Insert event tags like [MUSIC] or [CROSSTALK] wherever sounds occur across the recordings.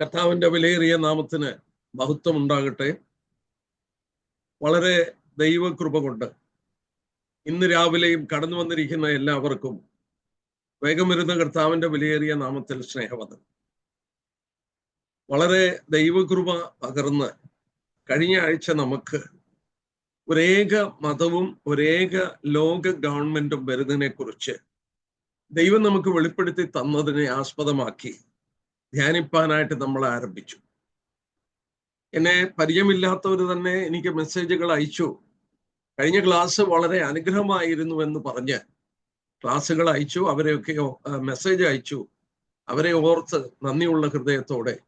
കർത്താവിന്റെ വിലയേറിയ നാമത്തിന് മഹത്വം ഉണ്ടാകട്ടെ. വളരെ ദൈവകൃപ കൊണ്ട് ഇന്ന് രാവിലെയും കടന്നു വന്നിരിക്കുന്ന എല്ലാവർക്കും വേഗം വരുന്ന കർത്താവിന്റെ വിലയേറിയ നാമത്തിൽ സ്നേഹവത് വളരെ ദൈവകൃപ പകർന്ന് കഴിഞ്ഞ ആഴ്ച നമുക്ക് ഒരേക മതവും ഒരേക ലോക ഗവൺമെന്റും വരുന്നതിനെ കുറിച്ച് ദൈവം നമുക്ക് വെളിപ്പെടുത്തി തന്നതിനെ ആസ്പദമാക്കി ധ്യാനിപ്പാനായിട്ട് നമ്മൾ ആരംഭിച്ചു എന്നെ പരിചയമില്ലാത്തവർ തന്നെ എനിക്ക് മെസ്സേജുകൾ അയച്ചു. കഴിഞ്ഞ ക്ലാസ് വളരെ അനുഗ്രഹമായിരുന്നു എന്ന് പറഞ്ഞ് ക്ലാസ്സുകൾ അയച്ചു അവരെയൊക്കെ മെസ്സേജ് അയച്ചു. അവരെ ഓർത്ത് നന്ദിയുള്ള ഹൃദയത്തോടെ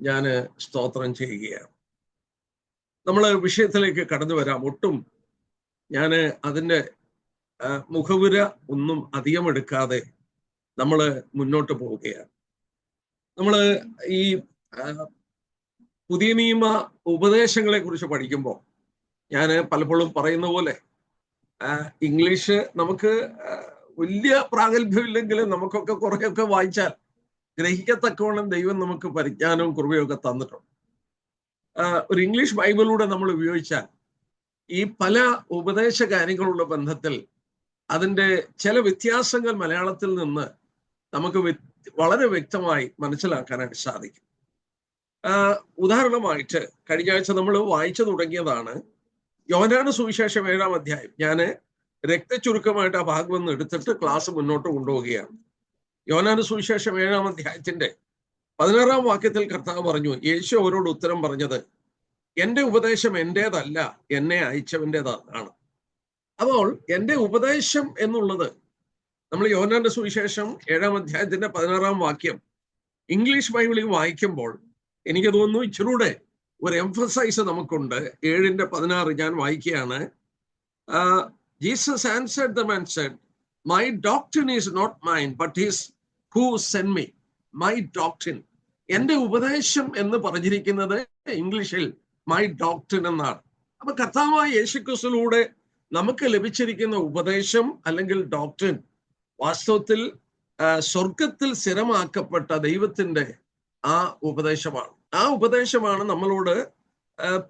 ഞാൻ സ്തോത്രം ചെയ്യുകയാണ്. നമ്മൾ വിഷയത്തിലേക്ക് കടന്നു വരാം. ഒട്ടും ഞാൻ അതിന്റെ മുഖവുര ഒന്നും അധികം എടുക്കാതെ നമ്മൾ മുന്നോട്ട് പോവുകയാണ്. നമ്മൾ ഈ പുതിയ നിയമ ഉപദേശങ്ങളെ കുറിച്ച് പഠിക്കുമ്പോൾ ഞാൻ പലപ്പോഴും പറയുന്ന പോലെ ഇംഗ്ലീഷ് നമുക്ക് വലിയ പ്രാഗൽഭ്യമില്ലെങ്കിലും നമുക്കൊക്കെ കുറേയൊക്കെ വായിച്ചാൽ ഗ്രഹിക്കത്തക്കവണ്ണം ദൈവം നമുക്ക് പരിജ്ഞാനവും കൃപയൊക്കെ തന്നിട്ടുണ്ട്. ഒരു ഇംഗ്ലീഷ് ബൈബിളിലൂടെ നമ്മൾ ഉപയോഗിച്ചാൽ ഈ പല ഉപദേശ കാര്യങ്ങളുള്ള ബന്ധത്തിൽ അതിന്റെ ചില വ്യത്യാസങ്ങൾ മലയാളത്തിൽ നിന്ന് നമുക്ക് വളരെ വ്യക്തമായി മനസ്സിലാക്കാനായിട്ട് സാധിക്കും. ഉദാഹരണമായിട്ട് കഴിഞ്ഞ ആഴ്ച നമ്മൾ വായിച്ചു തുടങ്ങിയതാണ് യോനാണ് സുവിശേഷം ഏഴാം അധ്യായം. ഞാൻ രക്തചുരുക്കമായിട്ട് ആ ഭാഗം ഒന്ന് എടുത്തിട്ട് ക്ലാസ് മുന്നോട്ട് കൊണ്ടുപോവുകയാണ്. യോനാണ് സുവിശേഷം ഏഴാം അധ്യായത്തിന്റെ പതിനാറാം വാക്യത്തിൽ കർത്താവ് പറഞ്ഞു യേശു അവരോട് ഉത്തരം പറഞ്ഞത് എന്റെ ഉപദേശം എന്റേതല്ല എന്നെ അയച്ചവന്റെതാണ്. അപ്പോൾ എന്റെ ഉപദേശം എന്നുള്ളത് നമ്മൾ യോനാന്റെ സുവിശേഷം ഏഴാം അധ്യായത്തിന്റെ പതിനാറാം വാക്യം. ഇംഗ്ലീഷ് ബൈബിളിൽ വായിക്കുമ്പോൾ എനിക്ക് തോന്നുന്നു ഇച്ചിരൂടെ ഒരു എംഫസൈസ് നമുക്കുണ്ട്. ഏഴിന്റെ പതിനാറ് ഞാൻ വായിക്കുകയാണ്. Jesus answered the man said my doctor is not mine but his who sent me my doctor എന്റെ ഉപദേശം എന്ന് പറഞ്ഞിരിക്കുന്നത് ഇംഗ്ലീഷിൽ മൈ ഡോക്ടർ എന്നാണ്. അപ്പൊ കർത്താവായ യേശുക്രിസ്തുലൂടെ നമുക്ക് ലഭിച്ചിരിക്കുന്ന ഉപദേശം അല്ലെങ്കിൽ ഡോക്ടറിൻ വാസ്തവത്തിൽ സ്വർഗത്തിൽ സ്ഥിരമാക്കപ്പെട്ട ദൈവത്തിന്റെ ആ ഉപദേശമാണ്. ആ ഉപദേശമാണ് നമ്മളോട്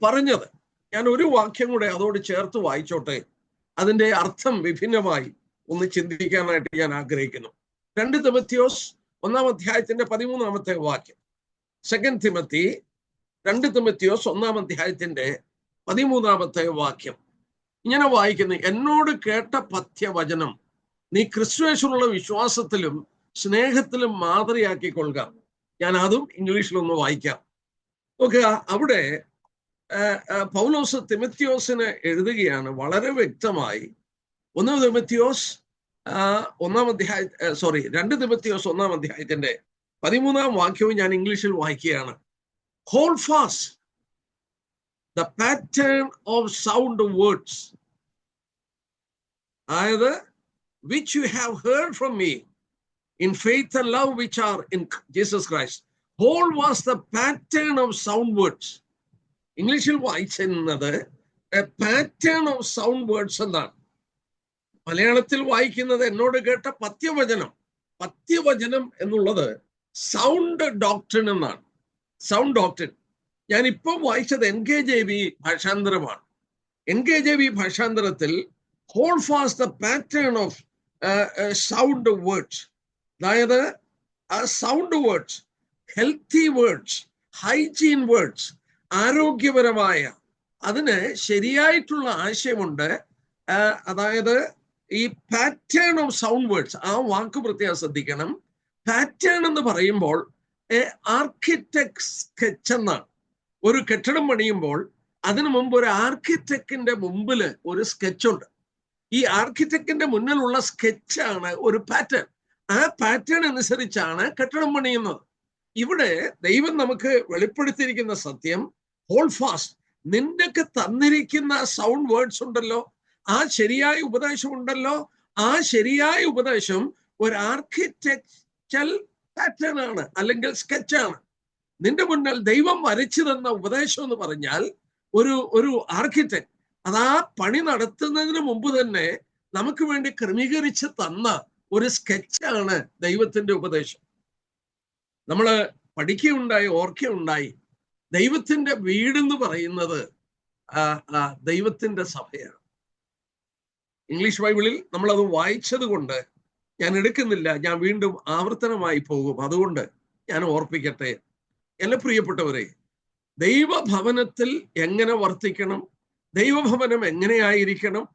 പറഞ്ഞത്. ഞാൻ ഒരു വാക്യം കൂടെ അതോട് ചേർത്ത് വായിച്ചോട്ടെ. അതിന്റെ അർത്ഥം വിഭിന്നമായി ഒന്ന് ചിന്തിക്കാനായിട്ട് ഞാൻ ആഗ്രഹിക്കുന്നു. രണ്ട് തിമത്തിയോസ് ഒന്നാം അധ്യായത്തിന്റെ പതിമൂന്നാമത്തെ വാക്യം. സെക്കൻഡ് തിമത്തി രണ്ട് തിമത്തിയോസ് ഒന്നാം അധ്യായത്തിന്റെ പതിമൂന്നാമത്തെ വാക്യം. ഇങ്ങനെ വായിക്കുന്നു എന്നോട് കേട്ട പഥ്യവചനം നീ ക്രിസ്തുവേശ്വരുള്ള വിശ്വാസത്തിലും സ്നേഹത്തിലും മാതൃയാക്കി മാതൃയാക്കിക്കൊള്ളുക. ഞാൻ അതും ഇംഗ്ലീഷിലൊന്ന് വായിക്കാം. നോക്കുക അവിടെ പൗലോസ് തിമത്യോസിന് എഴുതുകയാണ് വളരെ വ്യക്തമായി. ഒന്ന് തിമത്യോസ് ഒന്നാം അധ്യായ സോറി രണ്ട് തിമത്യോസ് ഒന്നാം അധ്യായത്തിന്റെ പതിമൂന്നാം വാക്യവും ഞാൻ ഇംഗ്ലീഷിൽ വായിക്കുകയാണ്. Hold fast the pattern of sound words അതായത് which you have heard from me in faith and love which are in Jesus Christ. Whole was the pattern of sound words. ഇംഗ്ലീഷിൽ വായിച്ചിരുന്നത് പാറ്റേൺ ഓഫ് സൗണ്ട് വേർഡ്സ് എന്നാണ് മലയാളത്തിൽ വായിക്കുന്നത് എന്നോട് കേട്ട പത്യവചനം പത്യവചനം എന്നുള്ളത് സൗണ്ട് ഡോക്ടറിൻ എന്നാണ് സൗണ്ട് ഡോക്ടറിൻ ഞാൻ ഇപ്പം വായിച്ചത് എൻ കെ ജെ വി ഭാഷാന്തരമാണ് N K J V ഭാഷാന്തരത്തിൽ hold fast the pattern of sound words അതായത് sound words healthy words hygiene words ആരോഗ്യപരമായ അതിന് ശരിയായിട്ടുള്ള ആശയമുണ്ട്. അതായത് ഈ പാറ്റേൺ ഓഫ് സൗണ്ട് വേർഡ്സ് ആ വാക്ക് പ്രത്യേകം ശ്രദ്ധിക്കണം. പാറ്റേൺ എന്ന് പറയുമ്പോൾ ആർക്കിടെക്ട് സ്കെച്ച് എന്നാണ്. ഒരു കെട്ടിടം പണിയുമ്പോൾ അതിനു മുമ്പ് ഒരു ആർക്കിടെക്റ്റിന്റെ മുമ്പിൽ ഒരു സ്കെച്ച് ഉണ്ട്. ഈ ആർക്കിടെക്റ്റിന്റെ മുന്നിലുള്ള സ്കെച്ചാണ് ഒരു പാറ്റേൺ ആ പാറ്റേൺ അനുസരിച്ചാണ് കെട്ടിടം പണിയുന്നത്. ഇവിടെ ദൈവം നമുക്ക് വെളിപ്പെടുത്തിയിരിക്കുന്ന സത്യം ഹോൾ ഫാസ്റ്റ് നിന്റെക്ക് തന്നിരിക്കുന്ന സൗണ്ട് വേർഡ്സ് ഉണ്ടല്ലോ ആ ശരിയായ ഉപദേശം ഉണ്ടല്ലോ ആ ശരിയായ ഉപദേശം ഒരു ആർക്കിടെക്ചൽ പാറ്റേൺ ആണ് അല്ലെങ്കിൽ സ്കെച്ചാണ് നിന്റെ മുന്നിൽ ദൈവം വരച്ചു തന്ന ഉപദേശം എന്ന് പറഞ്ഞാൽ ഒരു ഒരു ആർക്കിടെക്ട് അത് ആ പണി നടത്തുന്നതിന് മുമ്പ് തന്നെ നമുക്ക് വേണ്ടി ക്രമീകരിച്ച് തന്ന ഒരു സ്കെച്ചാണ് ദൈവത്തിന്റെ ഉപദേശം. നമ്മൾ പഠിക്കുകയുണ്ടായി ഓർക്കുകയുണ്ടായി ദൈവത്തിന്റെ വീടെന്ന് പറയുന്നത് ദൈവത്തിന്റെ സഭയാണ്. ഇംഗ്ലീഷ് ബൈബിളിൽ നമ്മൾ അത് വായിച്ചത് കൊണ്ട് ഞാൻ എടുക്കുന്നില്ല ഞാൻ വീണ്ടും ആവർത്തനമായി പോകും. അതുകൊണ്ട് ഞാൻ ഓർപ്പിക്കട്ടെ. എന്നെ പ്രിയപ്പെട്ടവരെ ദൈവഭവനത്തിൽ എങ്ങനെ വർത്തിക്കണം? ദൈവഭവനം എങ്ങനെയായിരിക്കണം?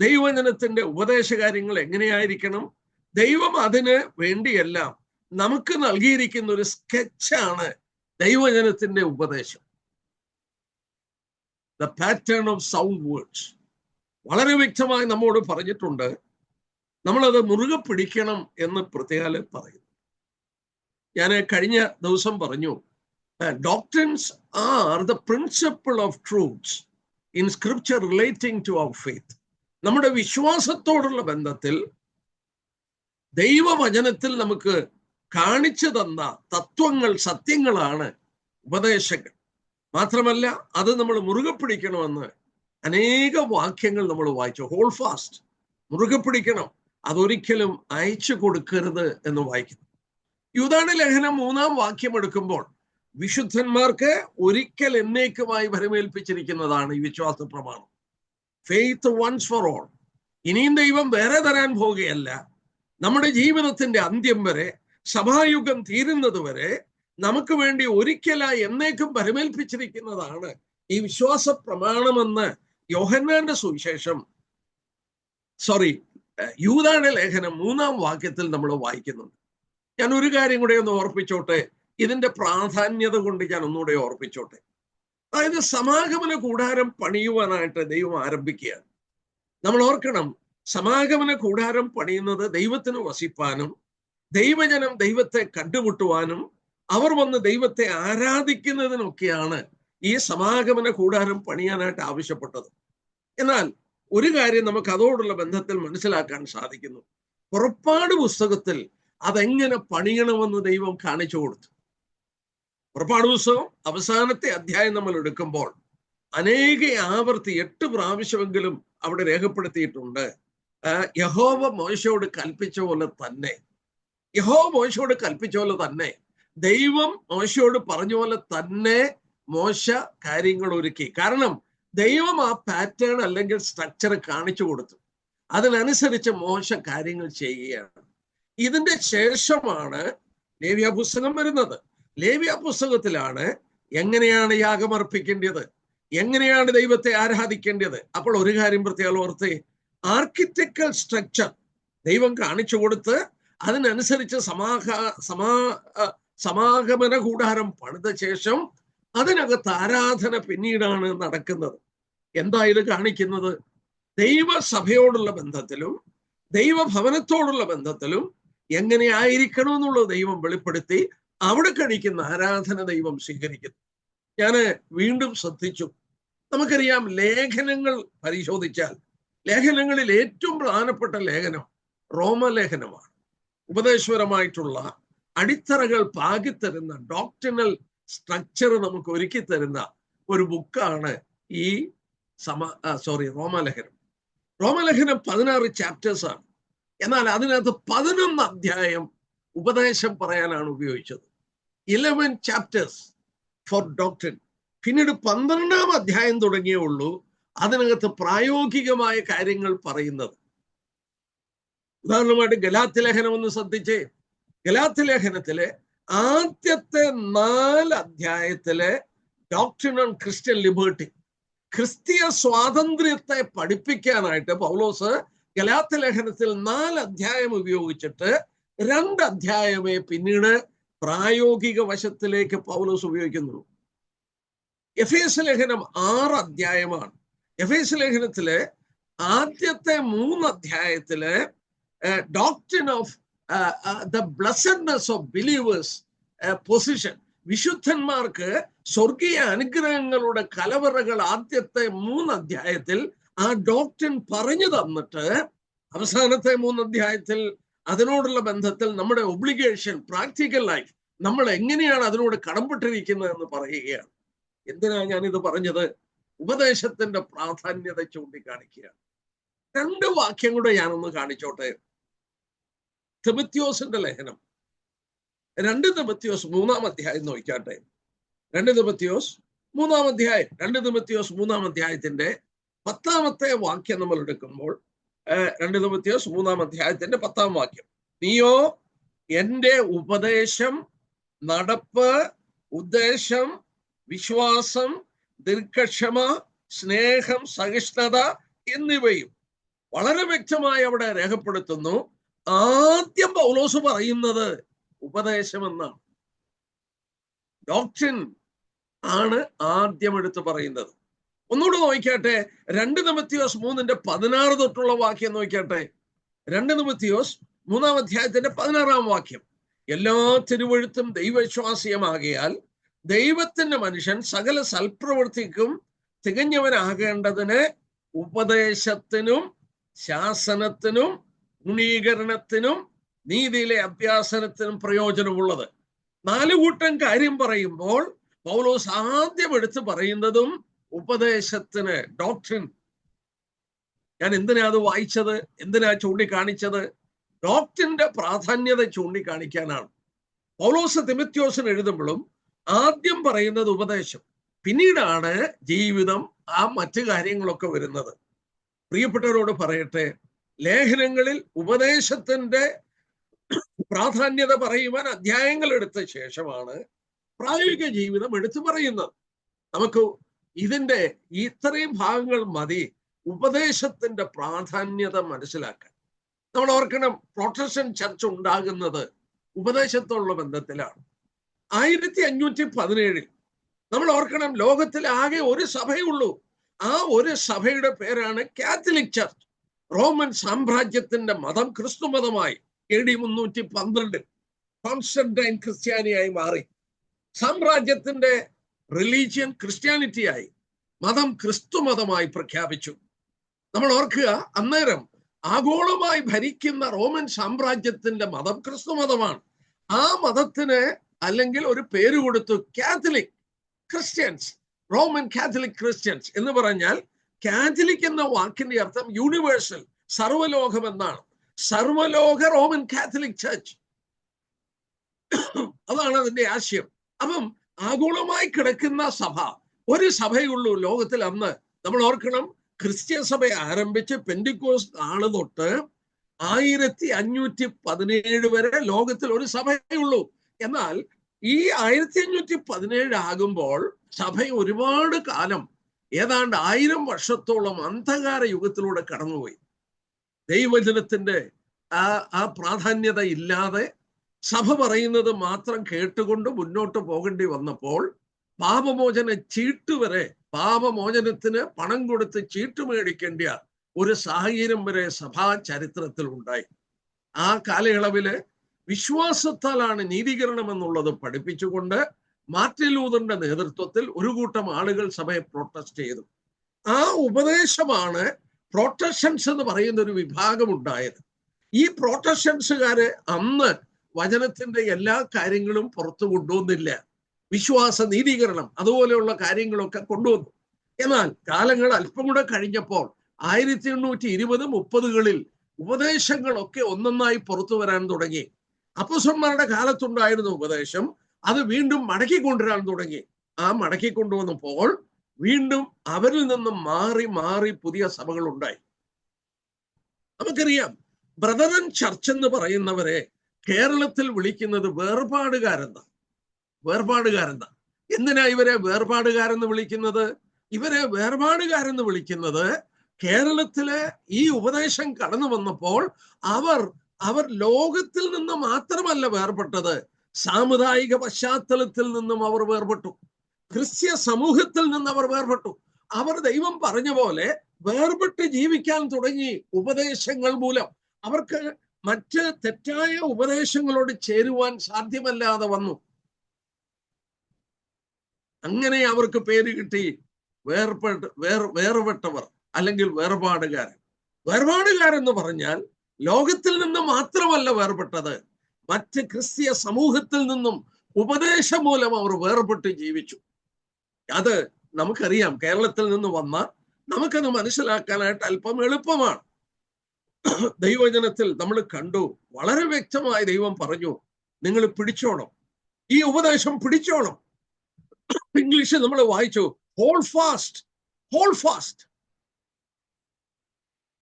ദൈവജനത്തിന്റെ ഉപദേശകാര്യങ്ങൾ എങ്ങനെയായിരിക്കണം? ദൈവം അതിന് വേണ്ടിയെല്ലാം നമുക്ക് നൽകിയിരിക്കുന്ന ഒരു സ്കെച്ചാണ് ദൈവജനത്തിന്റെ ഉപദേശം. The pattern of sound words വളരെ വ്യക്തമായി നമ്മോട് പറഞ്ഞിട്ടുണ്ട്. നമ്മളത് മുറുകെ പിടിക്കണം എന്ന് പ്രത്യേകം പറയുന്നു. ഞാൻ കഴിഞ്ഞ ദിവസം പറഞ്ഞു doctrines are the principle of truths in scripture relating to our faith നമ്മുടെ വിശ്വാസത്തോടുള്ള ബന്ധത്തിൽ ദൈവവചനത്തിൽ നമുക്ക് കാണിച്ചു തന്ന തത്വങ്ങൾ സത്യങ്ങളാണ് ഉപദേശങ്ങൾ മാത്രമല്ല അത് നമ്മൾ മുറുകെ പിടിക്കണമെന്ന് അനേക വാക്യങ്ങൾ നമ്മൾ വായിച്ചു. ഹോൾ ഫാസ്റ്റ് മുറുകെ പിടിക്കണം. അതൊരിക്കലും അയച്ചു കൊടുക്കരുത് എന്ന് വായിക്കുന്നു. യുദാണി ലേഖനം മൂന്നാം വാക്യം എടുക്കുമ്പോൾ വിശുദ്ധന്മാർക്ക് ഒരിക്കൽ എന്നേക്കുമായി ഭരമേൽപ്പിച്ചിരിക്കുന്നതാണ് ഈ വിശ്വാസ പ്രമാണം. ഫെയ്ത്ത് വൺസ് ഫോർ ഓൾ ഇനിയും ദൈവം വേറെ തരാൻ പോവുകയല്ല. നമ്മുടെ ജീവിതത്തിന്റെ അന്ത്യം വരെ സഭായുഗം തീരുന്നത് വരെ നമുക്ക് വേണ്ടി ഒരിക്കലായി എന്നേക്കും ഭരമേൽപ്പിച്ചിരിക്കുന്നതാണ് ഈ വിശ്വാസ പ്രമാണമെന്ന് യോഹന്നാന്റെ സുവിശേഷം സോറി യൂതായുടെ ലേഖനം മൂന്നാം വാക്യത്തിൽ നമ്മൾ വായിക്കുന്നുണ്ട്. ഞാൻ ഒരു കാര്യം കൂടെ ഒന്ന് ഓർപ്പിച്ചോട്ടെ? ഇതിന്റെ പ്രാധാന്യത കൊണ്ട് ഞാൻ ഒന്നുകൂടെ ഓർപ്പിച്ചോട്ടെ. അതായത് സമാഗമന കൂടാരം പണിയുവാനായിട്ട് ദൈവം ആരംഭിക്കുകയാണ്. നമ്മൾ ഓർക്കണം സമാഗമന കൂടാരം പണിയുന്നത് ദൈവത്തിന് വസിപ്പാനും ദൈവജനം ദൈവത്തെ കണ്ടുമുട്ടുവാനും അവർ വന്ന് ദൈവത്തെ ആരാധിക്കുന്നതിനൊക്കെയാണ് ഈ സമാഗമന കൂടാരം പണിയാനായിട്ട് ആവശ്യപ്പെട്ടത്. എന്നാൽ ഒരു കാര്യം നമുക്ക് അതോടുള്ള ബന്ധത്തിൽ മനസ്സിലാക്കാൻ സാധിക്കുന്നു. പുറപ്പാട് പുസ്തകത്തിൽ അതെങ്ങനെ പണിയണമെന്ന് ദൈവം കാണിച്ചു കൊടുത്തു. പുറപ്പാട് പുസ്തകം അവസാനത്തെ അധ്യായം നമ്മൾ എടുക്കുമ്പോൾ അനേക ആവർത്തി എട്ട് പ്രാവശ്യമെങ്കിലും അവിടെ രേഖപ്പെടുത്തിയിട്ടുണ്ട്. യഹോവ മോശയോട് കൽപ്പിച്ച പോലെ തന്നെ. യഹോവ മോശയോട് കൽപ്പിച്ച പോലെ തന്നെ. ദൈവം മോശയോട് പറഞ്ഞ പോലെ തന്നെ മോശ കാര്യങ്ങൾ ഒരുക്കി. കാരണം ദൈവം ആ പാറ്റേൺ അല്ലെങ്കിൽ സ്ട്രക്ചർ കാണിച്ചു കൊടുത്തു. അതിനനുസരിച്ച് മോശ കാര്യങ്ങൾ ചെയ്യുകയാണ്. ഇതിന്റെ ശേഷമാണ് ലേവ്യ പുസ്തകം വരുന്നത്. ലേവ്യ പുസ്തകത്തിലാണ് എങ്ങനെയാണ് യാഗം അർപ്പിക്കേണ്ടത്? എങ്ങനെയാണ് ദൈവത്തെ ആരാധിക്കേണ്ടത്? അപ്പോൾ ഒരു കാര്യം പ്രത്യേകം ഓർത്ത് ആർക്കിടെക്ടൽ സ്ട്രക്ചർ ദൈവം കാണിച്ചു കൊടുത്ത് അതിനനുസരിച്ച് സമാഹ സമാ സമാഗമന കൂടാരം പണിത ശേഷം അതിനകത്ത് ആരാധന പിന്നീടാണ് നടക്കുന്നത്. എന്താ ഇത് കാണിക്കുന്നത്? ദൈവസഭയോടുള്ള ബന്ധത്തിലും ദൈവഭവനത്തോടുള്ള ബന്ധത്തിലും എങ്ങനെ ആയിരിക്കണം എന്നുള്ളത് ദൈവം വെളിപ്പെടുത്തി അവിടെ കഴിക്കുന്ന ആരാധന ദൈവം സ്വീകരിക്കുന്നു. ഞാൻ വീണ്ടും ശ്രദ്ധിച്ചു. നമുക്കറിയാം ലേഖനങ്ങൾ പരിശോധിച്ചാൽ ലേഖനങ്ങളിൽ ഏറ്റവും പ്രധാനപ്പെട്ട ലേഖനം റോമലേഖനമാണ്. ഉപദേശപരമായിട്ടുള്ള അടിത്തറകൾ പാകിത്തരുന്ന ഡോക്ടറിനൽ സ്ട്രക്ചർ നമുക്ക് ഒരുക്കി തരുന്ന ഒരു ബുക്കാണ് ഈ സമ സോറി റോമലേഖനം. റോമലേഖനം പതിനാറ് ചാപ്റ്റേഴ്സ് ആണ്. എന്നാൽ അതിനകത്ത് പതിനൊന്ന് അധ്യായം ഉപദേശം പറയാനാണ് ഉപയോഗിച്ചത്. ഇലവൻ ചാപ്റ്റേഴ്സ് ഫോർ ഡോക്ടറിൻ പിന്നീട് പന്ത്രണ്ടാം അധ്യായം തുടങ്ങിയേ ഉള്ളൂ. അതിനകത്ത് പ്രായോഗികമായ കാര്യങ്ങൾ പറയുന്നത്. ഉദാഹരണമായിട്ട് ഗലാത്തി ലേഖനം ഒന്ന് ശ്രദ്ധിച്ചേ. ഗലാത്തി ലേഖനത്തിലെ ആദ്യത്തെ നാല് അധ്യായത്തിലെ ഡോക്ടറിൻ ഓൺ ക്രിസ്ത്യൻ ലിബേർട്ടി ക്രിസ്തീയ സ്വാതന്ത്ര്യത്തെ പഠിപ്പിക്കാനായിട്ട് പൗലോസ് ഗലാത്തി ലേഖനത്തിൽ നാല് അധ്യായം ഉപയോഗിച്ചിട്ട് രണ്ട് അധ്യായമേ പിന്നീട് പ്രായോഗിക വശത്തിലേക്ക് പൗലോസ് ഉപയോഗിക്കുന്നുള്ളൂ എഫ് എസ് ലേഖനം ആറ് അധ്യായമാണ്. എഫ് എസ് ലേഖനത്തിലെ ആദ്യത്തെ മൂന്ന് അധ്യായത്തിൽ doctrine of the blessedness of believers position വിശുദ്ധന്മാർക്ക് സ്വർഗീയ അനുഗ്രഹങ്ങളുടെ കലവറകൾ ആദ്യത്തെ മൂന്ന് അധ്യായത്തിൽ ആ ഡോക്ടറിൻ പറഞ്ഞു തന്നിട്ട് അവസാനത്തെ മൂന്ന് അധ്യായത്തിൽ അതിനോടുള്ള ബന്ധത്തിൽ നമ്മുടെ ഒബ്ലിഗേഷൻ പ്രാക്ടിക്കൽ ലൈഫ് നമ്മൾ എങ്ങനെയാണ് അതിനോട് കടംപെട്ടിരിക്കുന്നത് എന്ന് പറയുകയാണ്. എന്തിനാ ഞാൻ ഇത് പറഞ്ഞത്? ഉപദേശത്തിന്റെ പ്രാധാന്യത ചൂണ്ടിക്കാണിക്കുകയാണ്. രണ്ട് വാക്യം കൂടെ ഞാനൊന്ന് കാണിച്ചോട്ടെ. തിമത്യോസിന്റെ ലേഖനം. രണ്ട് തിമത്തിയോസ് മൂന്നാം അധ്യായം നോക്കാട്ടെ രണ്ട് തിമത്തിയോസ് മൂന്നാം അധ്യായം. രണ്ട് തിമത്തിയോസ് മൂന്നാം അധ്യായത്തിന്റെ പത്താമത്തെ വാക്യം നമ്മൾ എടുക്കുമ്പോൾ രണ്ട് തിമത്തിയോസ് മൂന്നാം അധ്യായത്തിന്റെ പത്താം വാക്യം. നീയോ എന്റെ ഉപദേശം നടപ്പ് ഉദ്ദേശം വിശ്വാസം ദീർഘക്ഷമ സ്നേഹം സഹിഷ്ണുത എന്നിവയും വളരെ വ്യക്തമായി അവിടെ രേഖപ്പെടുത്തുന്നു. ആദ്യം പൗലോസ് പറയുന്നത് ഉപദേശം എന്നാണ്. ഡോക്ടറിൻ ആണ് ആദ്യം എടുത്ത് പറയുന്നത്. ഒന്നുകൂടെ നോക്കിയാട്ടെ രണ്ട് നിമത്തിയോസ് മൂന്നിന്റെ പതിനാറ് തൊട്ടുള്ള വാക്യം നോക്കിയാട്ടെ രണ്ട് നിമത്തിയോസ് മൂന്നാം അധ്യായത്തിന്റെ പതിനാറാം വാക്യം. എല്ലാ തിരുവഴുത്തും ദൈവവിശ്വാസിയമാകിയാൽ ദൈവത്തിന്റെ മനുഷ്യൻ സകല സൽപ്രവൃത്തിക്കും തികഞ്ഞവനാകേണ്ടതിന് ഉപദേശത്തിനും ശാസനത്തിനും ഗുണീകരണത്തിനും നീതിയിലെ അഭ്യാസനത്തിനും പ്രയോജനമുള്ളത്. നാലുകൂട്ടം കാര്യം പറയുമ്പോൾ പൗലോസ് ആദ്യം പറയുന്നതും ഉപദേശത്തിന് ഡോക്ടറിൻ ഞാൻ എന്തിനാ അത് വായിച്ചത്? എന്തിനാ ചൂണ്ടിക്കാണിച്ചത്? ഡോക്ടറിന്റെ പ്രാധാന്യത ചൂണ്ടിക്കാണിക്കാനാണ്. പൗലോസ് തിമിത്യോസൻ എഴുതുമ്പോഴും ആദ്യം പറയുന്നത് ഉപദേശം. പിന്നീടാണ് ജീവിതം ആ മറ്റു കാര്യങ്ങളൊക്കെ വരുന്നത്. പ്രിയപ്പെട്ടവരോട് പറയട്ടെ ലേഖനങ്ങളിൽ ഉപദേശത്തിന്റെ പ്രാധാന്യത പറയുവാൻ അധ്യായങ്ങൾ എടുത്ത ശേഷമാണ് പ്രായോഗിക ജീവിതം എടുത്തു പറയുന്നത്. നമുക്ക് ഇതിന്റെ ഇത്രയും ഭാഗങ്ങൾ മതി ഉപദേശത്തിന്റെ പ്രാധാന്യത മനസ്സിലാക്കാൻ. നമ്മൾ ഓർക്കണം പ്രൊട്ടക്ഷൻ ചർച്ച് ഉണ്ടാകുന്നത് ഉപദേശത്തോടുള്ള ബന്ധത്തിലാണ്. ആയിരത്തി അഞ്ഞൂറ്റി പതിനേഴിൽ നമ്മൾ ഓർക്കണം ലോകത്തിൽ ആകെ ഒരു സഭയുള്ളൂ. ആ ഒരു സഭയുടെ പേരാണ് കാത്തലിക് ചർച്ച് റോമൻ സാമ്രാജ്യത്തിന്റെ മതം ക്രിസ്തു മതമായി എ ഡി മുന്നൂറ്റി പന്ത്രണ്ടിൽ കോൺസ്റ്റന്റൈൻ ക്രിസ്ത്യാനിയായി മാറി. സാമ്രാജ്യത്തിന്റെ റിലീജിയൻ ക്രിസ്ത്യാനിറ്റിയായി മതം ക്രിസ്തു മതമായി പ്രഖ്യാപിച്ചു. നമ്മൾ ഓർക്കുക അന്നേരം ആഗോളമായി ഭരിക്കുന്ന റോമൻ സാമ്രാജ്യത്തിന്റെ മതം ക്രിസ്തു മതമാണ്. ആ മതത്തിന് അല്ലെങ്കിൽ ഒരു പേര് കൊടുത്തു Catholic Christians Roman Catholic Christians എന്ന് പറഞ്ഞാൽ കാത്തലിക് എന്ന വാക്കിന്റെ അർത്ഥം യൂണിവേഴ്സൽ സർവലോകം എന്നാണ്. സർവലോക റോമൻ കാത്തലിക് ചർച്ച്. അതാണ് അതിന്റെ ആശയം. അപ്പം ആഗോളമായി കിടക്കുന്ന സഭ. ഒരു സഭയുള്ളൂ. ലോകത്തിൽ അന്ന് നമ്മൾ ഓർക്കണം ക്രിസ്ത്യൻ സഭ ആരംഭിച്ച് പെന്റിക്കോസ് നാൾ തൊട്ട് ആയിരത്തി അഞ്ഞൂറ്റി പതിനേഴ് വരെ ലോകത്തിൽ ഒരു സഭയുള്ളൂ. എന്നാൽ ഈ ആയിരത്തി അഞ്ഞൂറ്റി പതിനേഴ് ആകുമ്പോൾ സഭ ഒരുപാട് കാലം ഏതാണ്ട് ആയിരം വർഷത്തോളം അന്ധകാര യുഗത്തിലൂടെ കടന്നുപോയി. ദൈവജനത്തിന്റെ ആ ആ പ്രാധാന്യത ഇല്ലാതെ സഭ പറയുന്നത് മാത്രം കേട്ടുകൊണ്ട് മുന്നോട്ട് പോകേണ്ടി വന്നപ്പോൾ പാപമോചന ചീട്ട് വരെ പാപമോചനത്തിന് പണം കൊടുത്ത് ചീട്ട് മേടിക്കേണ്ട ഒരു സാഹചര്യം വരെ സഭാ ചരിത്രത്തിൽ ഉണ്ടായി. ആ കാലയളവിൽ വിശ്വാസത്താലാണ് നീതീകരണം എന്നുള്ളത് പഠിപ്പിച്ചുകൊണ്ട് മാർട്ടിൻ ലൂതറിന്റെ നേതൃത്വത്തിൽ ഒരു കൂട്ടം ആളുകൾ സഭയെ പ്രൊട്ടസ്റ്റ് ചെയ്തു. ആ ഉപദേശമാണ് പ്രൊട്ടക്ഷൻസ് എന്ന് പറയുന്ന ഒരു വിഭാഗം ഉണ്ടായത്. ഈ പ്രൊട്ടക്ഷൻസുകാര് അന്ന് വചനത്തിന്റെ എല്ലാ കാര്യങ്ങളും പുറത്തു കൊണ്ടുവന്നില്ല. വിശ്വാസ നീതീകരണം അതുപോലെയുള്ള കാര്യങ്ങളൊക്കെ കൊണ്ടുവന്നു. എന്നാൽ കാലങ്ങൾ അല്പം കൂടെ കഴിഞ്ഞപ്പോൾ ആയിരത്തി എണ്ണൂറ്റി ഇരുപത് മുപ്പതുകളിൽ ഉപദേശങ്ങളൊക്കെ ഒന്നൊന്നായി പുറത്തു വരാൻ തുടങ്ങി. അപ്പസന്മാരുടെ കാലത്തുണ്ടായിരുന്ന ഉപദേശം അത് വീണ്ടും മടക്കി കൊണ്ടുവരാൻ തുടങ്ങി. ആ മടക്കി കൊണ്ടുവന്നപ്പോൾ വീണ്ടും അവരിൽ നിന്നും മാറി മാറി പുതിയ സഭകൾ ഉണ്ടായി നമുക്കറിയാം ബ്രദറൻ ചർച്ച് എന്ന് പറയുന്നവരെ കേരളത്തിൽ വിളിക്കുന്നത് വേർപാടുകാരെന്ന. വേർപാടുകാരെന്ന. എന്തിനാ ഇവരെ വേർപാടുകാരെന്ന് വിളിക്കുന്നത്? ഇവരെ വേർപാടുകാരെന്ന് വിളിക്കുന്നത് കേരളത്തിലെ ഈ ഉപദേശം കടന്നു വന്നപ്പോൾ അവർ അവർ ലോകത്തിൽ നിന്ന് മാത്രമല്ല വേർപെട്ടത്. സാമുദായിക പശ്ചാത്തലത്തിൽ നിന്നും അവർ വേർപെട്ടു. ക്രിസ്ത്യ സമൂഹത്തിൽ നിന്ന് അവർ വേർപെട്ടു. അവർ ദൈവം പറഞ്ഞ പോലെ വേർപെട്ട് ജീവിക്കാൻ തുടങ്ങി ഉപദേശങ്ങൾ മൂലം. അവർക്ക് മറ്റ് തെറ്റായ ഉപദേശങ്ങളോട് ചേരുവാൻ സാധ്യമല്ലാതെ വന്നു. അങ്ങനെ അവർക്ക് പേര് കിട്ടി വേർപെട്ട് വേർ വേർപെട്ടവർ അല്ലെങ്കിൽ വേർപാടുകാരൻ. വേർപാടുകാരെന്ന് പറഞ്ഞാൽ ലോകത്തിൽ നിന്ന് മാത്രമല്ല വേർപെട്ടത്. മറ്റ് ക്രിസ്തീയ സമൂഹത്തിൽ നിന്നും ഉപദേശം മൂലം അവർ വേർപെട്ട് ജീവിച്ചു. അത് നമുക്കറിയാം. കേരളത്തിൽ നിന്ന് വന്ന നമുക്കത് മനസ്സിലാക്കാനായിട്ട് അല്പം എളുപ്പമാണ്. [COUGHS] ദൈവജനത്തിൽ നമ്മൾ കണ്ടു. വളരെ വ്യക്തമായി ദൈവം പറഞ്ഞു നിങ്ങൾ പിടിച്ചോണം. ഈ ഉപദേശം പിടിച്ചോണം. [COUGHS] ഇംഗ്ലീഷിൽ നമ്മൾ വായിച്ചു ഹോൾ ഫാസ്റ്റ് ഹോൾ ഫാസ്റ്റ്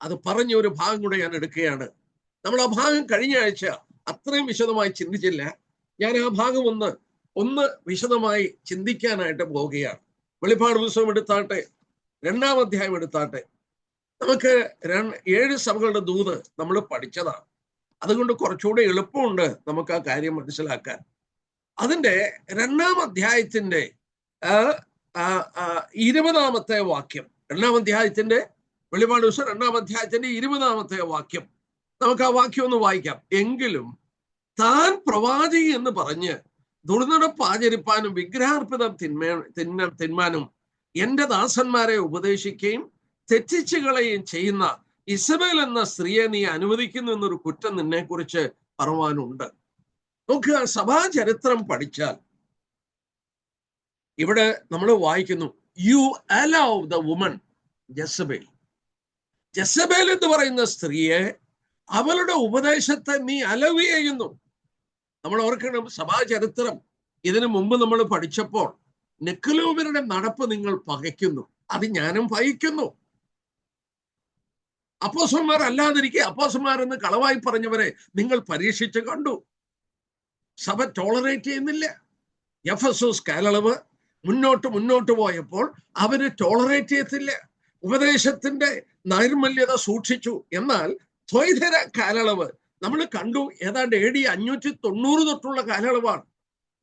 അത് പറഞ്ഞ ഒരു ഭാഗം കൂടെ ഞാൻ എടുക്കുകയാണ്. നമ്മൾ ആ ഭാഗം കഴിഞ്ഞ ആഴ്ച അത്രയും വിശദമായി ചിന്തിച്ചില്ല. ഞാൻ ആ ഭാഗം ഒന്ന് ഒന്ന് വിശദമായി ചിന്തിക്കാനായിട്ട് പോവുകയാണ്. വെളിപ്പാട് പുസ്തകം എടുത്താട്ടെ രണ്ടാം അധ്യായം എടുത്താട്ടെ. നമുക്ക് ഏഴ് സഭകളുടെ ദൂത് നമ്മൾ പഠിച്ചതാണ്. അതുകൊണ്ട് കുറച്ചുകൂടെ എളുപ്പമുണ്ട് നമുക്ക് ആ കാര്യം മനസ്സിലാക്കാൻ. അതിന്റെ രണ്ടാം ആ, ഇരുപതാമത്തെ വാക്യം. രണ്ടാം അധ്യായത്തിന്റെ വെളിപാട് ദിവസം രണ്ടാം അധ്യായത്തിന്റെ ഇരുപതാമത്തെ വാക്യം. നമുക്ക് ആ വാക്യം ഒന്ന് വായിക്കാം. എങ്കിലും താൻ പ്രവാചി എന്ന് പറഞ്ഞ് ദുർനടപ്പ് ആചരിപ്പാനും വിഗ്രഹാർപ്പിതം തിന്മേ തിന്ന തിന്മാനും എന്റെ ദാസന്മാരെ ഉപദേശിക്കുകയും തെറ്റിച്ചു ചെയ്യുന്ന ഇസബേൽ എന്ന സ്ത്രീയെ നീ അനുവദിക്കുന്നു എന്നൊരു കുറ്റം നിന്നെ കുറിച്ച് പറവാനുണ്ട് നോക്കുക സഭാചരിത്രം പഠിച്ചാൽ ഇവിടെ നമ്മൾ വായിക്കുന്നു you allow the woman Jezebel. Jezebel എന്ന് പറയുന്ന സ്ത്രീയെ അവളുടെ ഉപദേശത്തെ നീ അലവ് ചെയ്യുന്നു. നമ്മൾ ഓർക്കണം സഭാചരിത്രം ഇതിനു മുമ്പ് നമ്മൾ പഠിച്ചപ്പോൾ നെക്കലൂമിനുടെ നടപ്പ് നിങ്ങൾ പകയ്ക്കുന്നു. അത് ഞാനും പകയ്ക്കുന്നു അപ്പോസന്മാർ അല്ലാതിരിക്കെ അപ്പോസന്മാർ എന്ന് കളവായി പറഞ്ഞവരെ നിങ്ങൾ പരീക്ഷിച്ച് കണ്ടു. സഭ ടോളറേറ്റ് ചെയ്യുന്നില്ല. എഫ് എസ് എസ് കാലളവ് മുന്നോട്ട് മുന്നോട്ട് പോയപ്പോൾ അവർ ടോളറേറ്റ് ചെയ്യത്തില്ല. ഉപദേശത്തിന്റെ നൈർമല്യത സൂക്ഷിച്ചു. എന്നാൽ ദ്വൈതര കാലളവ് നമ്മൾ കണ്ടു. ഏതാണ്ട് എ ഡി അഞ്ഞൂറ്റി തൊണ്ണൂറ് തൊട്ടുള്ള കാലയളവാണ്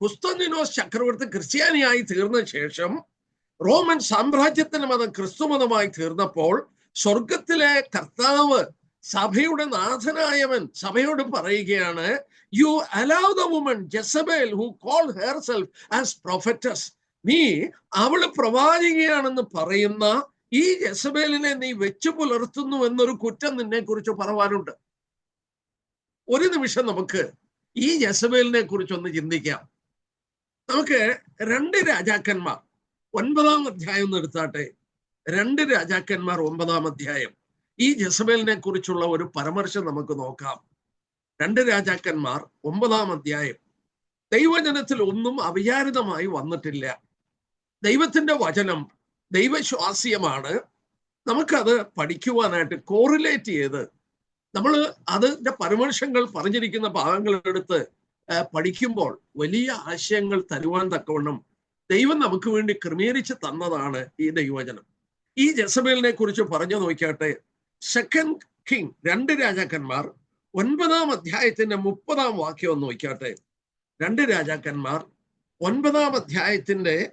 കുസ്തന്തിനോസ് ചക്രവർത്തി ക്രിസ്ത്യാനിയായി തീർന്ന ശേഷം റോമൻ സാമ്രാജ്യത്തിന് മതം ക്രിസ്തു മതമായി തീർന്നപ്പോൾ സ്വർഗത്തിലെ കർത്താവ് സഭയുടെ നാഥനായവൻ സഭയോട് പറയുകയാണ് you allow the woman Jezebel who call herself as prophetess നീ അവൾ പ്രവാചികയാണെന്ന് പറയുന്ന ഈ ജസബേലിനെ നീ വെച്ചു പുലർത്തുന്നു എന്നൊരു കുറ്റം നിന്നെ കുറിച്ച് പറവാനുണ്ട്. ഒരു നിമിഷം നമുക്ക് ഈ ജസബേലിനെ കുറിച്ചൊന്ന് ചിന്തിക്കാം. നമുക്ക് രണ്ട് രാജാക്കന്മാർ ഒൻപതാം അധ്യായം ഒന്ന് എടുത്താട്ടെ. രണ്ട് രാജാക്കന്മാർ ഒമ്പതാം അധ്യായം. ഈ ജസബേലിനെ കുറിച്ചുള്ള ഒരു പരമർശം നമുക്ക് നോക്കാം. രണ്ട് രാജാക്കന്മാർ ഒമ്പതാം അധ്യായം. ദൈവജനത്തിൽ ഒന്നും അവിചാരിതമായി വന്നിട്ടില്ല. ദൈവത്തിന്റെ വചനം ദൈവശ്വാസ്യമാണ്. നമുക്കത് പഠിക്കുവാനായിട്ട് കോറിലേറ്റ് ചെയ്ത് നമ്മൾ അതിന്റെ പരമർശങ്ങൾ പറഞ്ഞിരിക്കുന്ന ഭാഗങ്ങൾ എടുത്ത് പഠിക്കുമ്പോൾ വലിയ ആശയങ്ങൾ തരുവാൻ തക്കവണ്ണം ദൈവം നമുക്ക് വേണ്ടി ക്രമീകരിച്ച് തന്നതാണ് ഈ ദൈവവചനം. ഈ ജസബേലിനെ കുറിച്ച് പറഞ്ഞു നോക്കിയാട്ടെ. സെക്കൻഡ് കിങ് രണ്ട് രാജാക്കന്മാർ ഒൻപതാം അധ്യായത്തിന്റെ മുപ്പതാം വാക്യം ഒന്ന് നോക്കിയാട്ടെ. രണ്ട് രാജാക്കന്മാർ ഒൻപതാം അധ്യായത്തിന്റെ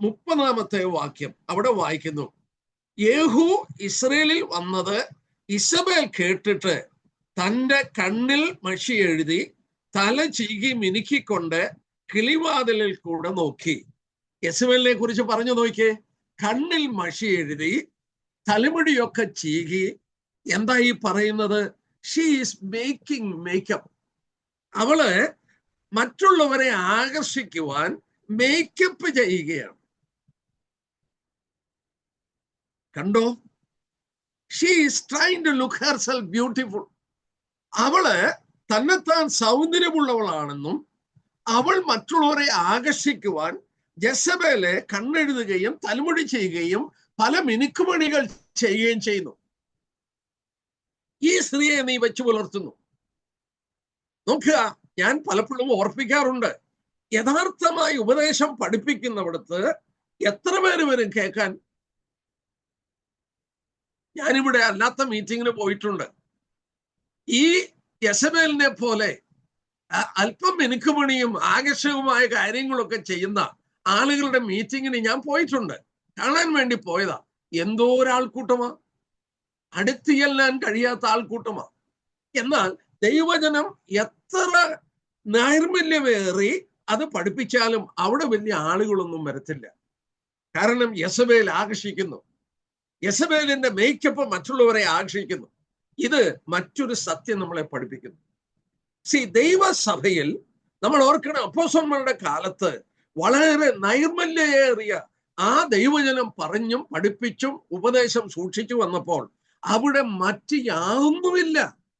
മുപ്പതാമത്തെ വാക്യം അവിടെ വായിക്കുന്നു. യേഹു ഇസ്രയേലിൽ വന്നത് ഇസബേൽ കേട്ടിട്ട് തന്റെ കണ്ണിൽ മഷി എഴുതി തല ചീകി മിനുക്കിക്കൊണ്ട് കിളിവാതിലിൽ കൂടെ നോക്കി. യസബേലിനെ കുറിച്ച് പറഞ്ഞു നോക്കിയേ. കണ്ണിൽ മഷി എഴുതി തലമുടിയൊക്കെ ചീകി. എന്താ ഈ പറയുന്നത്? ഷീ ഈസ് മേക്കിംഗ് മേക്കപ്പ് അവൾ മറ്റുള്ളവരെ ആകർഷിക്കുവാൻ മേക്കപ്പ് ചെയ്യുകയാണ്. കണ്ടോ? She is trying to look herself beautiful അവൾ തന്നെത്താൻ സൗന്ദര്യമുള്ളവളാണെന്നും അവൾ മറ്റുള്ളവരെ ആകർഷിക്കുവാൻ ജസബേലെ കണ്ണെഴുതുകയും തലമുടി ചെയ്യുകയും പല മിനുക്കുമണികൾ ചെയ്യുകയും ചെയ്യുന്നു. ഈ സ്ത്രീയെ നീ വെച്ചു പുലർത്തുന്നു. നോക്കുക ഞാൻ പലപ്പോഴും ഓർപ്പിക്കാറുണ്ട്. യഥാർത്ഥമായി ഉപദേശം പഠിപ്പിക്കുന്നിടത്ത് എത്ര പേര് വരും കേൾക്കാൻ? ഞാനിവിടെ അല്ലാത്ത മീറ്റിങ്ങിന് പോയിട്ടുണ്ട്. ഈ യശബേലിനെ പോലെ അല്പം മിനുക്കുമണിയും ആകർഷകവുമായ കാര്യങ്ങളൊക്കെ ചെയ്യുന്ന ആളുകളുടെ മീറ്റിങ്ങിന് ഞാൻ പോയിട്ടുണ്ട്. കാണാൻ വേണ്ടി പോയതാ. എന്തോ ഒരാൾക്കൂട്ടമാ അടുത്ത് ചെല്ലാൻ കഴിയാത്ത ആൾക്കൂട്ടമാ. എന്നാൽ ദൈവജനം എത്ര നൈർമല്യമേറി അത് പഠിപ്പിച്ചാലും അവിടെ വലിയ ആളുകളൊന്നും വരത്തില്ല. കാരണം യസബേൽ ആകർഷിക്കുന്നു. യസബേലിന്റെ മേക്കപ്പ് മറ്റുള്ളവരെ ആകർഷിക്കുന്നു. ഇത് മറ്റൊരു സത്യം നമ്മളെ പഠിപ്പിക്കുന്നു. സി ദൈവസഭയിൽ നമ്മൾ ഓർക്കണം അപ്പോസന്മാരുടെ കാലത്ത് വളരെ നൈർമല്യേറിയ ആ ദൈവജനം പറഞ്ഞും പഠിപ്പിച്ചും ഉപദേശം സൂക്ഷിച്ചു വന്നപ്പോൾ അവിടെ മറ്റ് യാതൊന്നുമില്ല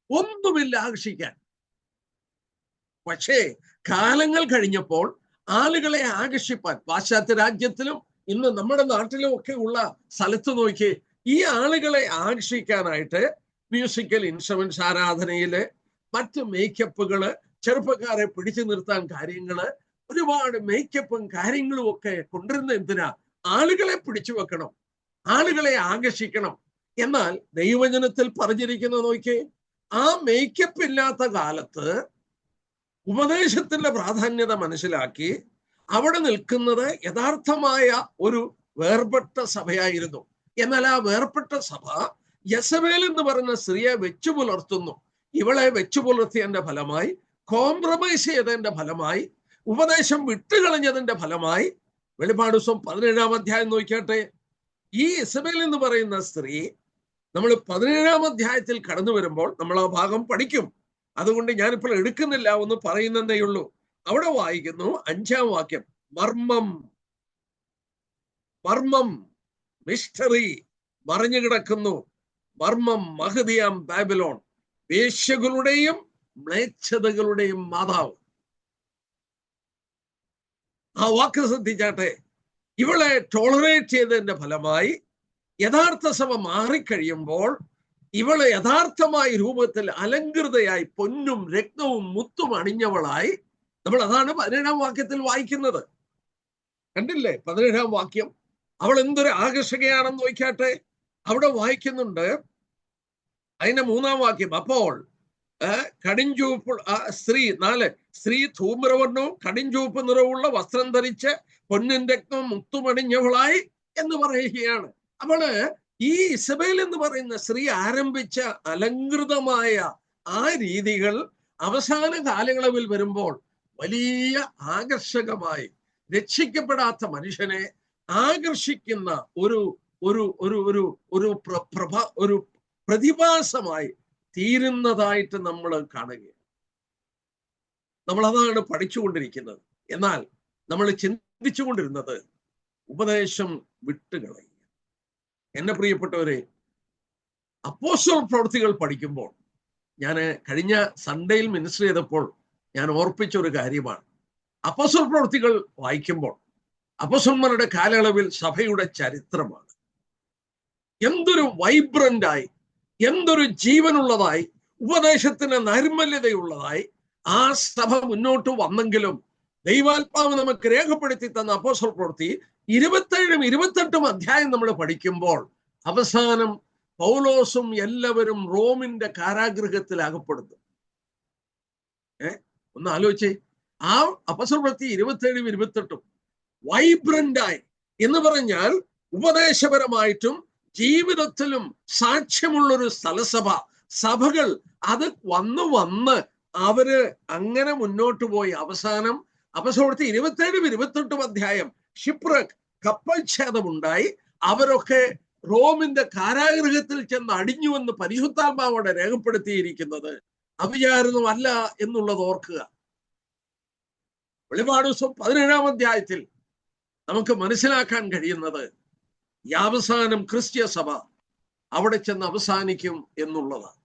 ഒന്നുമില്ല ആകർഷിക്കാൻ. പക്ഷേ കാലങ്ങൾ കഴിഞ്ഞപ്പോൾ ആളുകളെ ആകർഷിപ്പാൻ പാശ്ചാത്യ രാജ്യത്തിലും ഇന്ന് നമ്മുടെ നാട്ടിലും ഒക്കെ ഉള്ള സ്ഥലത്ത് നോക്കി ഈ ആളുകളെ ആകർഷിക്കാനായിട്ട് മ്യൂസിക്കൽ ഇൻസ്ട്രുമെന്റ്സ് ആരാധനയിൽ മറ്റ് മേക്കപ്പുകൾ ചെറുപ്പക്കാരെ പിടിച്ചു നിർത്താൻ കാര്യങ്ങൾ ഒരുപാട് മേക്കപ്പും കാര്യങ്ങളും ഒക്കെ കൊണ്ടുവരുന്ന എന്തിനാ? ആളുകളെ പിടിച്ചു വെക്കണം. ആളുകളെ ആകർഷിക്കണം. എന്നാൽ ദൈവജനത്തിൽ പറഞ്ഞിരിക്കുന്ന നോക്കിയേ ആ മേക്കപ്പ് ഇല്ലാത്ത കാലത്ത് ഉപദേശത്തിന്റെ പ്രാധാന്യത മനസ്സിലാക്കി അവിടെ നിൽക്കുന്നത് യഥാർത്ഥമായ ഒരു വേർപെട്ട സഭയായിരുന്നു. എന്നാൽ ആ വേർപെട്ട സഭ യസവേൽ എന്ന് പറഞ്ഞ സ്ത്രീയെ വെച്ചു പുലർത്തുന്നു ഇവളെ വെച്ചു പുലർത്തിയതിന്റെ ഫലമായി കോംപ്രമൈസ് ചെയ്തതിന്റെ ഫലമായി ഉപദേശം വിട്ടുകളഞ്ഞതിന്റെ ഫലമായി വെളിപ്പാട് ദിവസം പതിനേഴാം അധ്യായം നോക്കിയാട്ടെ. ഈ ഇസബേൽ എന്ന് പറയുന്ന സ്ത്രീ നമ്മൾ പതിനേഴാം അധ്യായത്തിൽ കടന്നു വരുമ്പോൾ നമ്മൾ ആ ഭാഗം പഠിക്കും. അതുകൊണ്ട് ഞാനിപ്പോൾ എടുക്കുന്നില്ല എന്ന് പറയുന്നതേ ഉള്ളൂ. അവിടെ വായിക്കുന്നു അഞ്ചാം വാക്യം. മർമ്മം. മർമ്മം. മിസ്റ്ററി. മറിഞ്ഞു കിടക്കുന്നു. മർമ്മം മഹദിയാം ബാബിലോൺ. വേശ്യകളുടെയും മ്ലേച്ഛതകളുടെയും മാതാവ്. ആ വാക്ക് ശ്രദ്ധിച്ചാട്ടെ. ഇവളെ ടോളറേറ്റ് ചെയ്തതിന്റെ ഫലമായി യഥാർത്ഥ സഭ മാറിക്കഴിയുമ്പോൾ ഇവൾ യഥാർത്ഥമായ രൂപത്തിൽ അലങ്കൃതയായി പൊന്നും രക്തവും മുത്തും അണിഞ്ഞവളായി നമ്മൾ അതാണ് പതിനേഴാം വാക്യത്തിൽ വായിക്കുന്നത്. കണ്ടില്ലേ? പതിനേഴാം വാക്യം. അവൾ എന്തൊരു ആകർഷകയാണെന്ന് നോക്കാട്ടെ അവിടെ വായിക്കുന്നുണ്ട്. അതിന്റെ മൂന്നാം വാക്യം അപ്പോൾ കടിഞ്ചൂപ്പ് സ്ത്രീ നാല് സ്ത്രീ ധൂമ്രവർണവും കടിഞ്ചൂപ്പ് നിറവുള്ള വസ്ത്രം ധരിച്ച് പൊന്നിൻ രക്തം മുത്തുമണിഞ്ഞവളായി എന്ന് പറയുകയാണ്. അവൾ ഈ ഇസബേൽ എന്ന് പറയുന്ന സ്ത്രീ ആരംഭിച്ച അലങ്കൃതമായ ആ രീതികൾ അവസാന കാലയളവിൽ വരുമ്പോൾ വലിയ ആകർഷകമായി രക്ഷിക്കപ്പെടാത്ത മനുഷ്യനെ ആകർഷിക്കുന്ന ഒരു ഒരു ഒരു ഒരു പ്രഭ ഒരു പ്രതിഭാസമായി തീരുന്നതായിട്ട് നമ്മൾ കാണുകയാണ്. നമ്മൾ അതാണ് പഠിച്ചുകൊണ്ടിരിക്കുന്നത്. എന്നാൽ നമ്മൾ ചിന്തിച്ചുകൊണ്ടിരുന്നത് ഉപദേശം വിട്ടുകളയുക എന്നെ പ്രിയപ്പെട്ടവരെ അപ്പോസ്റ്റൽ പ്രവൃത്തികൾ പഠിക്കുമ്പോൾ ഞാൻ കഴിഞ്ഞ സൺഡേയിൽ മിനിസ്റ്റർ ചെയ്തപ്പോൾ ഞാൻ ഓർപ്പിച്ച ഒരു കാര്യമാണ്. അപ്പോസ്റ്റൽ പ്രവൃത്തികൾ വായിക്കുമ്പോൾ അപ്പസന്മാരുടെ കാലയളവിൽ സഭയുടെ ചരിത്രമാണ്. എന്തൊരു വൈബ്രന്റായി എന്തൊരു ജീവനുള്ളതായി ഉപദേശത്തിന് നൈർമല്യതയുള്ളതായി ആ സഭ മുന്നോട്ട് വന്നെങ്കിലും ദൈവാത്മാവ് നമുക്ക് രേഖപ്പെടുത്തി തന്ന അപ്പോസൽ പ്രവൃത്തി ഇരുപത്തേഴും ഇരുപത്തെട്ടും അധ്യായം നമ്മൾ പഠിക്കുമ്പോൾ അവസാനം പൗലോസും എല്ലാവരും റോമിന്റെ കാരാഗ്രഹത്തിൽ അകപ്പെടുന്നു. ഏ? ഒന്ന് ആലോചിച്ചേ. ആ അപ്പസൽ പ്രവൃത്തി ഇരുപത്തേഴും ഇരുപത്തെട്ടും വൈബ്രന്റായി എന്ന് പറഞ്ഞാൽ ഉപദേശപരമായിട്ടും ജീവിതത്തിലും സാക്ഷ്യമുള്ളൊരു സ്ഥലസഭ സഭകൾ അത് വന്ന് വന്ന് അവർ അങ്ങനെ മുന്നോട്ട് പോയി. അവസാനം അപസോടത്തി ഇരുപത്തേഴും ഇരുപത്തെട്ടും അധ്യായം ഷിപ്രക് ഛേദമുണ്ടായി അവരൊക്കെ റോമിന്റെ കാരാഗ്രഹത്തിൽ ചെന്ന് അടിഞ്ഞുവെന്ന് പരിശുദ്ധാത്മാവോടെ രേഖപ്പെടുത്തിയിരിക്കുന്നത് അവിചാരിതമല്ല എന്നുള്ളത് ഓർക്കുക. വെളിപാട് പതിനേഴാം അധ്യായത്തിൽ നമുക്ക് മനസ്സിലാക്കാൻ കഴിയുന്നത് ഈ അവസാനം ക്രിസ്ത്യ സഭ അവിടെ ചെന്ന് അവസാനിക്കും എന്നുള്ളതാണ്.